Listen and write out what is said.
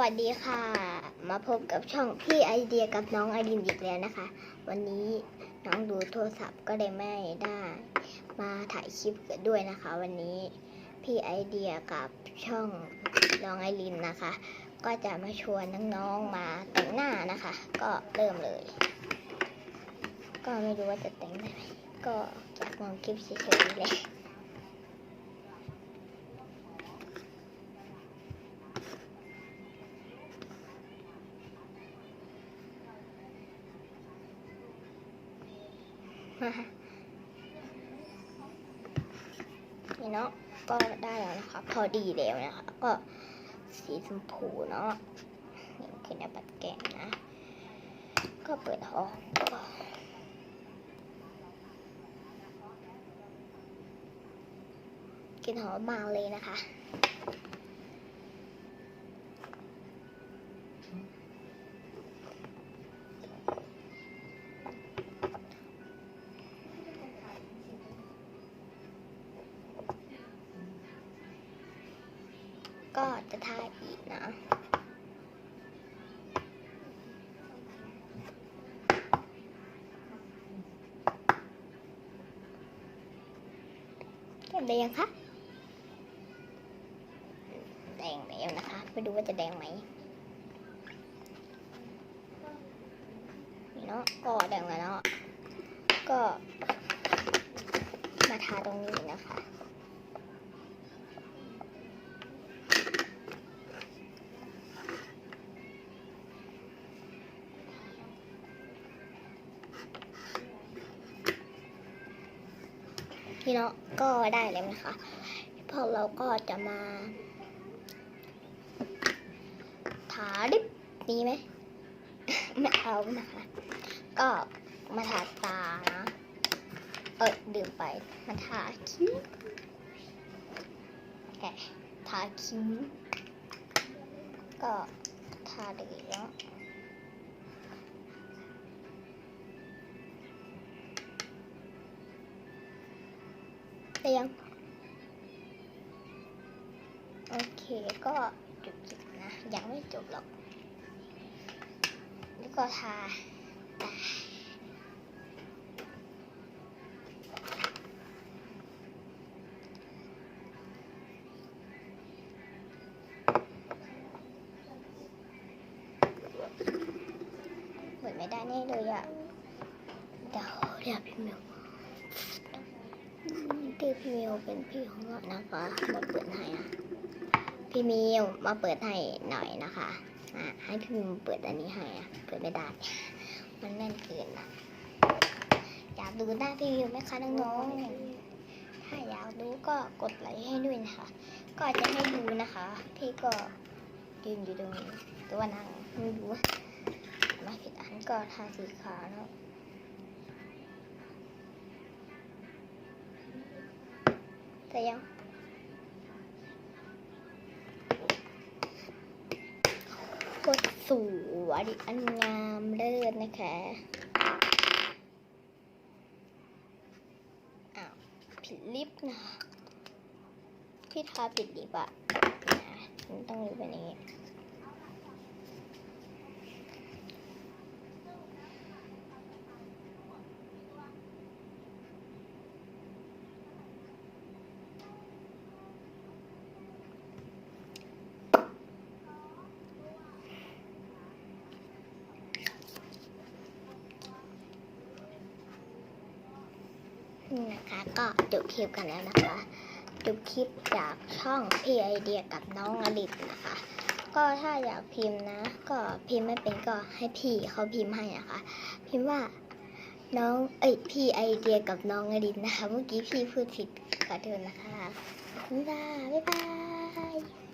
วัสดีค่ะ มาพบกับช่องพี่ไอเดียกับน้องไอรินอีกแล้วนะคะ วันนี้น้องดูโทรศัพท์ก็เลยไม่ได้ มาถ่ายคลิปกันด้วยนะคะ วันนี้พี่ไอเดียกับช่องน้องไอรินนะคะ ก็จะมาชวนน้องๆมาแต่งหน้านะคะ ก็เริ่มเลย ก็ไม่รู้ว่าจะแต่งได้ไหมก็อยากลองคลิปเฉยๆเลย นี่เนาะก็ได้แล้วนะคะพอดีแล้วนะคะ ก็สีชมพูเนาะนี่คือในบัตแกงนะ ก็เปิดห้องก็กลินหอมมากเลยนะคะ ก็จะทาอีกนะแก้มแดงคะแดงแล้วนะคะ ไปดูว่าจะแดงไหมนี่เนาะก็แดงแล้วเนาะก็มาทาตรงนี้นะคะ พี่เนาะก็ได้แล้วนะคะพอเราก็จะมาทาลิปดีไหมไม่เอานะคะก็มาทาตานะเออดื่มไปมาทาคิ้วแอะทาคิ้วก็ทาเลยเนาะ แต่ยังโอเคก็จบคลิปนะ ยังไม่จบหรอก แล้วก็ทาตาเหมือนไม่ได้แน่เลยอะเดี๋ยวเดี๋ยวพี่มิว พี่พี่มิวเป็นพี่ของเรานะคะมาเปิดให้อะพี่มิวมาเปิดให้หน่อยนะคะอะให้พี่มิวเปิดอันนี้ให้อะเปิดไม่ได้มันแน่นเกินนะอยากดูหน้าพี่มิวไหมคะน้องๆถ้าอยากดูก็กดไลค์ให้ด้วยนะคะ ก็จะให้ดูนะคะ พี่ก็ยืนอยู่ตรงนี้ตัวนั่งไม่รู้มาผิดอันก็ทาสีขาวเนา แต่ยังกดสวยอันงามเลิศนะคะอ้าวผิดลิปนะพี่ทาผิดลิปอะนะต้องลิปแบบนี้ นี่นะคะ ก็จบคลิปกันแล้วนะคะจบคลิปจากช่องพี่ไอเดียกับน้องอลิตนะคะ ก็ถ้าอยากพิมพ์นะ ก็พิมพ์ไม่เป็นก็ให้พี่เขาพิมพ์ให้นะคะ พิมพ์ว่าน้องเอ้ยพี่ไอเดียกับน้องอลิตนะคะ เมื่อกี้พี่พูดผิดขอโทษนะคะคุณค่ะบ๊ายบาย